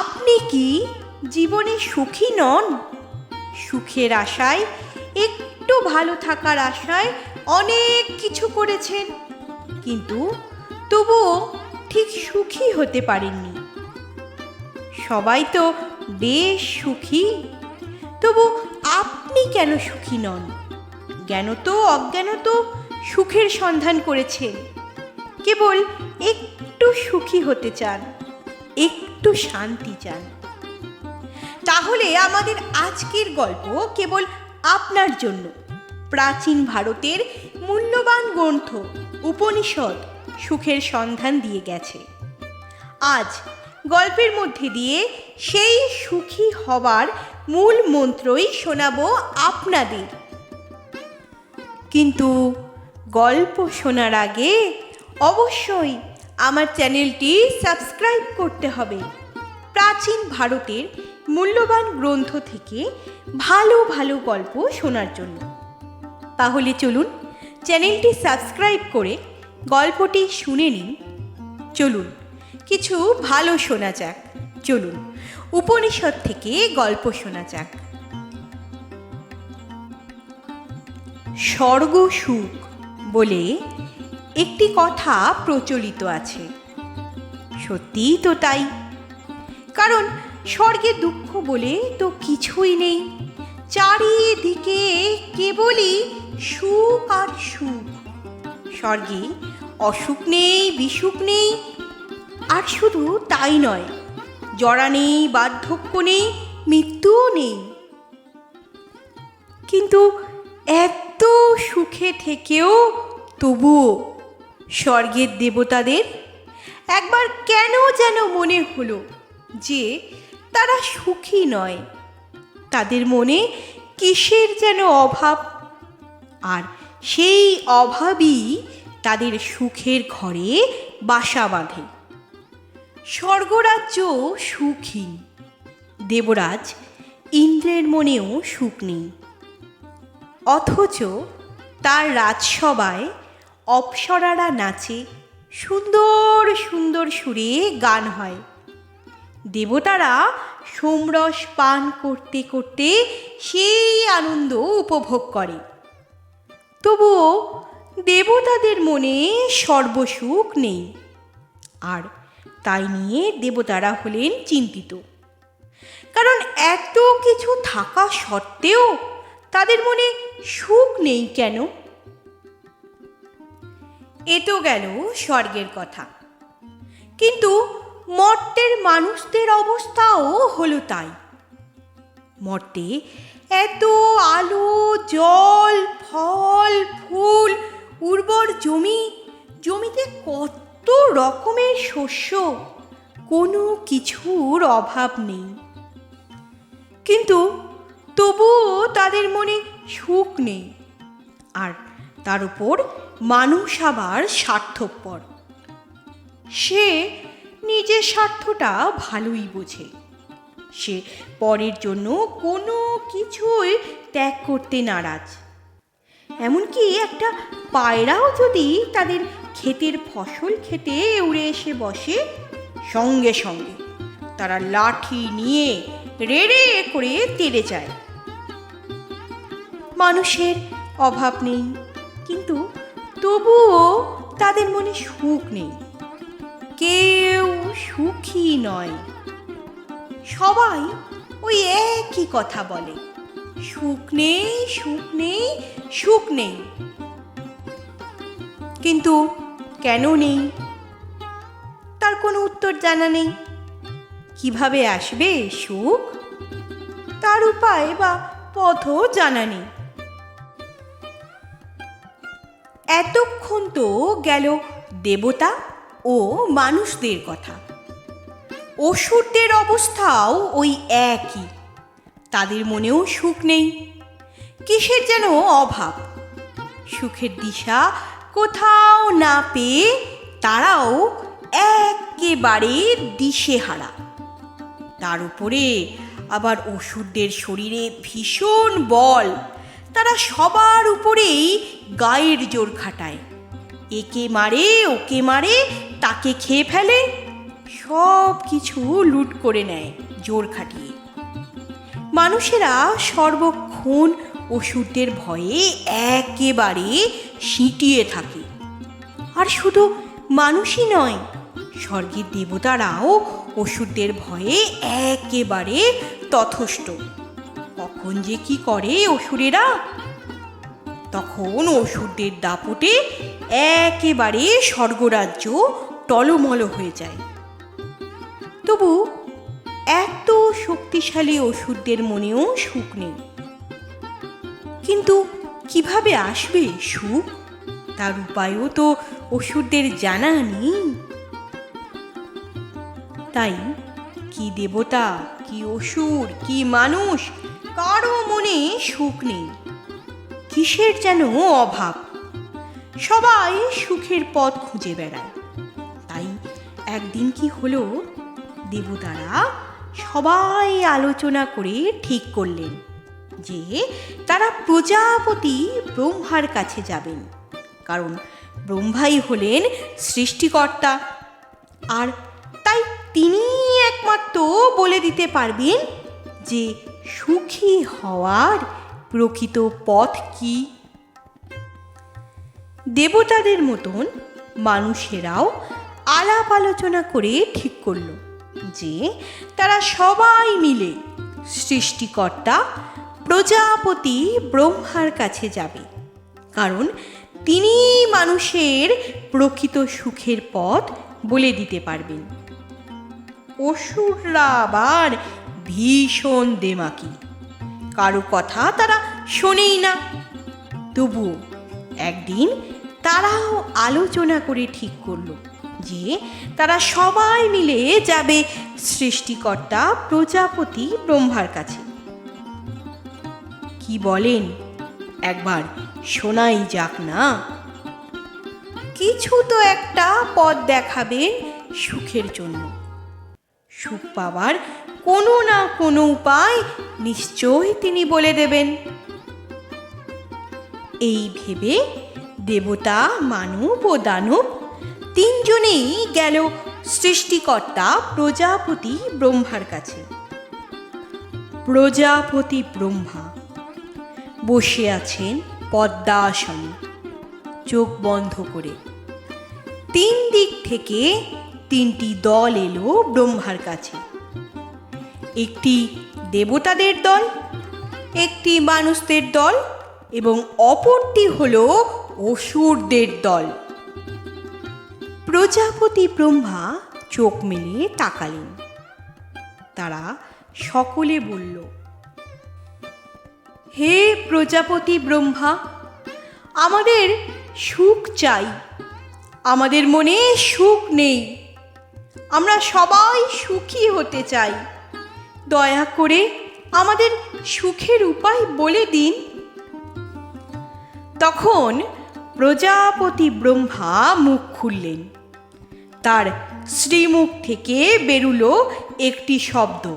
আপনি কি জীবনে সুখী নন? সুখের আশায়, একটু ভালো থাকার আশায় অনেক কিছু করেছেন। কিন্তু তবুও ঠিক সুখী হতে পারেননি। সবাই তো বেশ সুখী। তবু আপনি কেন সুখী নন? জ্ঞান তো অজ্ঞান তো সুখের সন্ধান করেছেন। কেবল একটু সুখী হতে চান, একটু শান্তি চান। তাহলে আমাদের আজকের গল্প কেবল আপনার জন্য। প্রাচীন ভারতের মূল্যবান গ্রন্থ, উপনিষদ সুখের সন্ধান দিয়ে গেছে। আজ গল্পের মধ্যে দিয়ে সেই সুখী হবার মূল মন্ত্রই শোনাবো আপনাদের। কিন্তু গল্প শোনার আগে অবশ্যই আমার চ্যানেলটি সাবস্ক্রাইব করতে হবে। প্রাচীন ভারতের মূল্যবান গ্রন্থ থেকে ভালো ভালো গল্প শোনার জন্য। তাহলে চলুন চ্যানেলটি সাবস্ক্রাইব করে গল্পটি শুনে নিন। চলুন, কিছু ভালো শোনা যাক। চলুন, উপনিষদ থেকে গল্প শোনা যাক। স্বর্গ সুখ বলে একটি কথা প্রচলিত আছে। সত্যিই তো তাই। কারণ স্বর্গে দুঃখ বলে তো কিছুই নেই। চারিদিকে কেবলই সুখ আর সুখ। স্বর্গে অসুখ নেই, বিসুখ নেই। আর শুধু তাই নয়, জরা নেই, বার্ধক্য নেই, মৃত্যুও নেই। কিন্তু এত সুখে থেকেও তবুও স্বর্গের দেবতাদের? একবার কেন যেন মনে হলো যে তারা সুখী নয়। তাদের মনে কিসের যেন অভাব? আর সেই অভাবই তাদের সুখের ঘরে বাসা বাঁধে। স্বর্গরাজ্য সুখী, দেবরাজ ইন্দ্রের মনেও সুখ নেই। অথচ তার রাজসভায় অপ্সরারা নাচে সুন্দর সুন্দর সুরে গান হয়। দেবতারা সোমরস পান করতে করতে সেই আনন্দ উপভোগ করে। তবুও দেবতাদের মনে সর্বসুখ নেই। আর তাই নিয়ে দেবতারা হলেন চিন্তিত। কারণ এত কিছু থাকা সত্ত্বেও তাদের মনে সুখ নেই কেন? এ তো গেল স্বর্গের কথা। কিন্তু মর্তের মানুষদের অবস্থাও হলো তাই। মর্তে এত আলো, জল, ফল, ফুল, উর্বর জমি, জমিতে কত রকমের শস্য, কোনো কিছুর অভাব নেই। কিন্তু তবুও তাদের মনে সুখ নেই। আর তার উপর মানুষ আবার স্বার্থপর। সে নিজের স্বার্থটা ভালোই বোঝে। সে পরের জন্য কোনো কিছুই ত্যাগ করতে নারাজ। এমনকি একটা পায়রাও যদি তাদের ক্ষেতের ফসল খেতে উড়ে এসে বসে, সঙ্গে সঙ্গে তারা লাঠি নিয়ে রেড়ে করে তেড়ে যায়। মানুষের অভাব নেই, কিন্তু তবুও তাদের মনে সুখ নেই। কেউ সুখী নয়। সবাই ওই একই কথা বলে। সুখ নেই সুখ নেই সুখ নেই। কিন্তু কেন নেই? তার কোনো উত্তর জানা নেই। কীভাবে আসবে সুখ? তার উপায় বা পথও জানা নেই। এতক্ষণ তো গেল দেবতা ও মানুষদের কথা। অসুরদের অবস্থাও ওই একই। তাদের মনেও সুখ নেই। কিসের যেন অভাব? সুখের দিশা কোথাও না পেয়ে তারাও একেবারে দিশেহারা। তার উপরে আবার অসুরদের শরীরে ভীষণ বল তারা সবার উপরেই গায়ের জোর খাটায়। একে মারে, ওকে মারে, তাকে খেয়ে ফেলে সব কিছু লুট করে নেয় জোর খাটিয়ে। মানুষেরা সর্বক্ষণ ওষুধের ভয়ে একেবারে সিটিয়ে থাকে। আর শুধু মানুষই নয়, স্বর্গের দেবতারাও ওষুধের ভয়ে একেবারে তথস্থ। কখন যে কি করে অসুরেরা? তখন অসুরদের দাপটে একেবারে স্বর্গরাজ্য টলমল হয়ে যায়। তবু এত শক্তিশালী ওষুধদের মনেও সুখ নেই। কিন্তু কীভাবে আসবে সুখ? তার উপায়ও তো ওষুধদের জানা নেই। তাই কি দেবতা, কি অসুর, কি মানুষ কারও মনে সুখ নেই। কিসের যেন অভাব? সবাই সুখের পথ খুঁজে বেড়ায়। তাই একদিন কি হলো? দেবতারা সবাই আলোচনা করে ঠিক করলেন যে, তারা প্রজাপতি ব্রহ্মার কাছে যাবেন। কারণ ব্রহ্মাই হলেন সৃষ্টিকর্তা। আর তাই তিনি একমাত্র বলে দিতে পারবেন যে সুখী হওয়ার প্রকৃত পথ কি? দেবতাদের মতন মানুষেরাও আলাপ আলোচনা করে ঠিক করল যে তারা সবাই মিলে সৃষ্টিকর্তা প্রজাপতি ব্রহ্মার কাছে যাবে। কারণ তিনি মানুষের প্রকৃত সুখের পথ বলে দিতে পারবেন। অসুররা আবার ভীষণ দেমাকি। কারও কথা তারা শোনেই না। তবুও একদিন তারাও আলোচনা করে ঠিক করল যে তারা সবাই মিলে যাবে সৃষ্টিকর্তা প্রজাপতি ব্রহ্মার কাছে। কি বলেন? একবার শোনাই যাক না। কিছু তো একটা পথ দেখাবেন সুখের জন্য। সুখ পাওয়ার কোনো না কোনো উপায় নিশ্চয়ই তিনি বলে দেবেন। এই ভেবে দেবতা, মানব ও দানব তিনজনেই গেল সৃষ্টিকর্তা প্রজাপতি ব্রহ্মার কাছে। প্রজাপতি ব্রহ্মা বসে আছেন পদ্মাসনে, চোখ বন্ধ করে। তিন দিক থেকে তিনটি দল এলো ব্রহ্মার কাছে। একটি দেবতাদের দল, একটি মানুষদের দল এবং অপরটি হল অসুরদের দল। প্রজাপতি ব্রহ্মা চোখ মেলিয়ে তাকালেন। তারা সকলে বলল, হে প্রজাপতি ব্রহ্মা, আমাদের সুখ চাই। আমাদের মনে সুখ নেই। আমরা সবাই সুখী হতে চাই। দয়া করে আমাদের সুখের উপায় বলে দিন। তখন প্রজাপতি ব্রহ্মা মুখ খুললেন। তার শ্রীমুখ থেকে বেরুলো একটি শব্দ।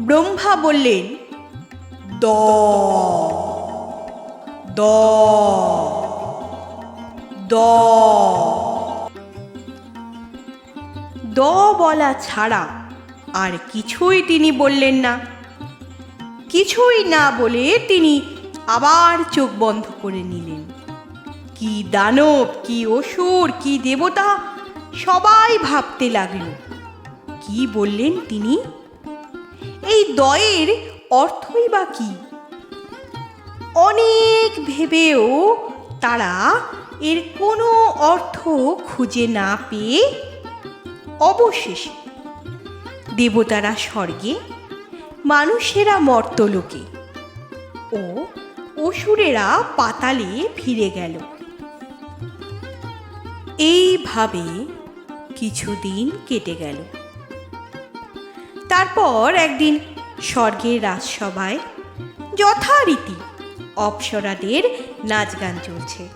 ব্রহ্মা বললেন, দ দ দ। দ বলা ছাড়া আর কিছুই তিনি বললেন না। কিছুই না বলে তিনি আবার চোখ বন্ধ করে নিলেন। কি দানব, কি অসুর, কি দেবতা, সবাই ভাবতে লাগল। কি বললেন তিনি? এই দয়ের অর্থই বা কি? অনেক ভেবেও তারা এর কোনো অর্থ খুঁজে না পেয়ে অবশেষে দেবতারা স্বর্গে, মানুষেরা মর্তলোকে। ও অসুরেরা পাতালে ফিরে গেল। এইভাবে কিছুদিন কেটে গেল। তারপর একদিন স্বর্গের রাজসভায় যথারীতি অপ্সরাদের নাচ গান চলছে।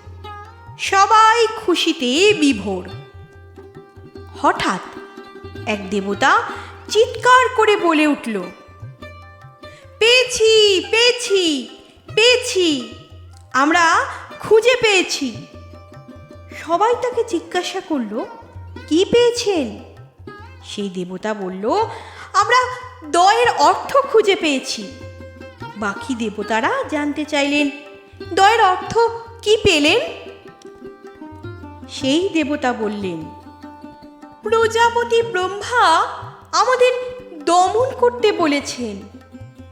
সবাই খুশিতে বিভোর। হঠাৎ এক দেবতা চিৎকার করে বলে উঠল, পেয়েছি পেয়েছি পেয়েছি, আমরা খুঁজে পেয়েছি। সবাই তাকে জিজ্ঞাসা করল, কি পেয়েছেন? সেই দেবতা বলল, আমরা দয়ের অর্থ খুঁজে পেয়েছি। বাকি দেবতারা জানতে চাইলেন, দয়ের অর্থ কি পেলেন? সেই দেবতা বললেন, প্রজাপতি ব্রহ্মা আমাদের দমন করতে বলেছেন।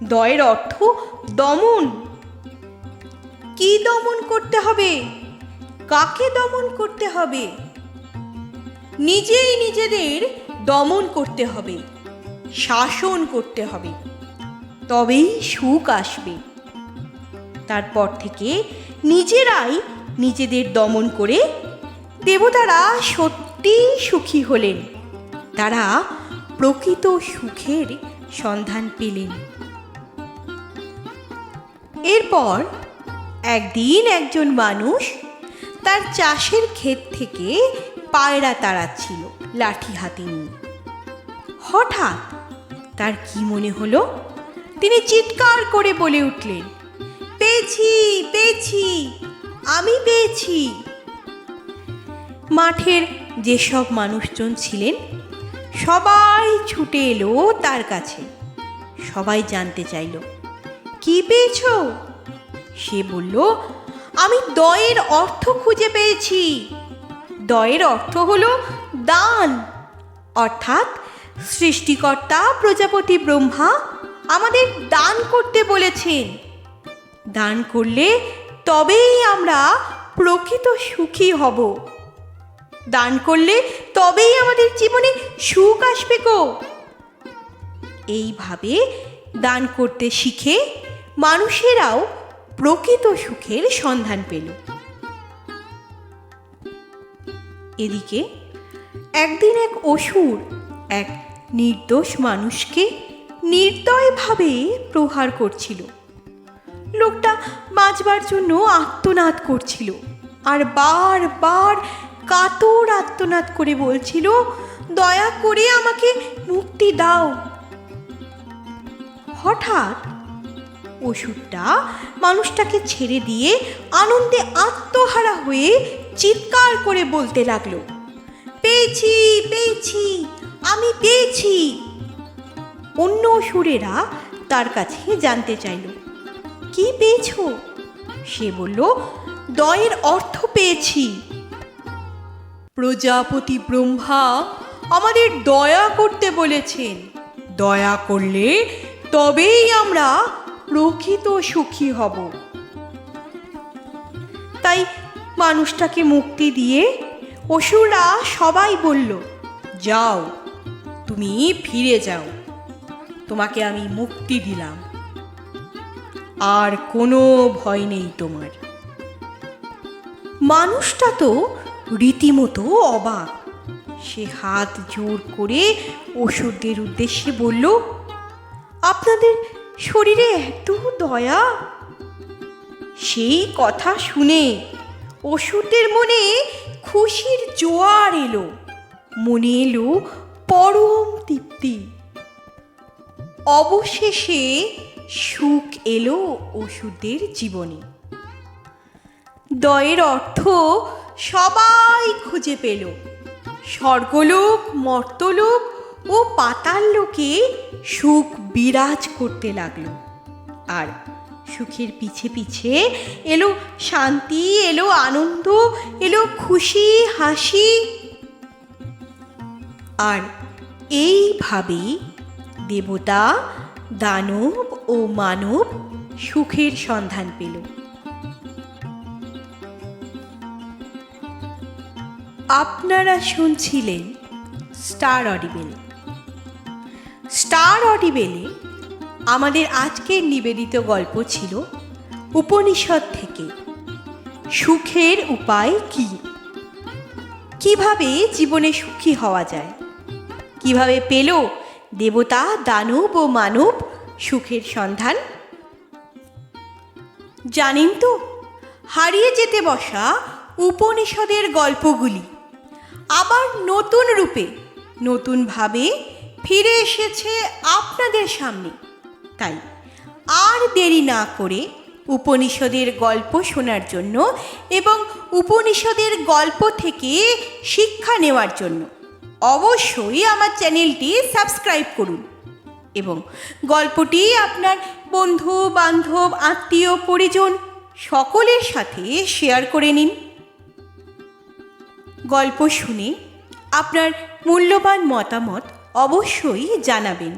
দয়ের অর্থ দমন। কি দমন করতে হবে? কাকে দমন করতে হবে? নিজেই নিজেদের দমন করতে হবে, শাসন করতে হবে। তবেই সুখ আসবে। তারপর থেকে নিজেরাই নিজেদের দমন করে দেবতারা সত্যি সুখী হলেন। তারা প্রকৃত সুখের সন্ধান পেলেন। এরপর একদিন একজন মানুষ তার চাষের ক্ষেত থেকে পায়রা তাড়াচ্ছিল লাঠি হাতে নিয়ে। হঠাৎ তার কি মনে হলো? তিনি চিৎকার করে বলে উঠলেন, পেয়েছি পেয়েছি, আমি পেয়েছি। মাঠের যেসব মানুষজন ছিলেন সবাই ছুটে এলো তার কাছে। সবাই জানতে চাইল, কি পেয়েছ? সে বলল, আমি দয়ের অর্থ খুঁজে পেয়েছি। দয়ের অর্থ হলো দান। অর্থাৎ সৃষ্টিকর্তা প্রজাপতি ব্রহ্মা আমাদের দান করতে বলেছেন। দান করলে তবেই আমরা প্রকৃত সুখী হব। দান করলে তবেই আমাদের জীবনে সুখ আসবে গো। এইভাবে দান করতে শিখে মানুষেরাও প্রকৃত সুখের সন্ধান পেল। এদিকে একদিন এক অসুর এক নির্দোষ মানুষকে নির্দয়ভাবে প্রহার করছিল। লোকটা বাঁচবার জন্য আত্মনাদ করছিল আর বারবার কাতর আত্মনাদ করে বলছিল, দয়া করে আমাকে মুক্তি দাও। হঠাৎ ওষুধটা মানুষটাকে ছেড়ে দিয়ে আনন্দে আত্মহারা হয়ে চিৎকার করে বলতে লাগল, পেয়েছি পেয়েছি, আমি পেয়েছি। অন্য অসুরেরা তার কাছে জানতে চাইল, কি পেয়েছ? সে বলল, দয়ের অর্থ পেয়েছি। প্রজাপতি ব্রহ্মা আমাদের দয়া করতে বলেছেন। দয়া করলে তবেই আমরা প্রকৃত সুখী হব। তাই মানুষটাকে মুক্তি দিয়ে অসুররা সবাই বলল, যাও, তুমি ফিরে যাও। তোমাকে আমি মুক্তি দিলাম। আর কোনো ভয় নেই তোমার। মানুষটা তো রীতিমতো অবাক। সে হাত জোর করে ওষুধদের উদ্দেশ্যে বলল, আপনাদের শরীরে এত দয়া? সেই কথা শুনে ওষুধের মনে খুশির জোয়ার এলো। মনে এলো পরম তৃপ্তি। অবশেষে সুখ এলো ওষুধের জীবনে। দয়ের অর্থ সবাই খুঁজে পেল। স্বর্গলোক, মর্তলোক ও পাতাল লোকে সুখ বিরাজ করতে লাগল। আর সুখের পিছে পিছে এলো শান্তি, এলো আনন্দ, এলো খুশি, হাসি। আর এইভাবেই দেবতা, দানব ও মানব সুখের সন্ধান পেল। আপনারা শুনছিলেন স্টার অডিবেল। স্টার অডিবেলে আমাদের আজকের নিবেদিত গল্প ছিল উপনিষদ থেকে, সুখের উপায় কি? কীভাবে জীবনে সুখী হওয়া যায়? কীভাবে পেল দেবতা দানব ও মানব সুখের সন্ধান? জানেন তো, হারিয়ে যেতে বসা উপনিষদের গল্পগুলি। আবার নতুন রূপে, নতুনভাবে ফিরে এসেছে আপনাদের সামনে। তাই আর দেরি না করে উপনিষদের গল্প শোনার জন্য এবং উপনিষদের গল্প থেকে শিক্ষা নেওয়ার জন্য অবশ্যই আমার চ্যানেলটি সাবস্ক্রাইব করুন এবং গল্পটি আপনার বন্ধু বান্ধব আত্মীয়, পরিজন সকলের সাথে শেয়ার করে নিন। গল্প শুনে আপনার মূল্যবান মতামত অবশ্যই জানাবেন।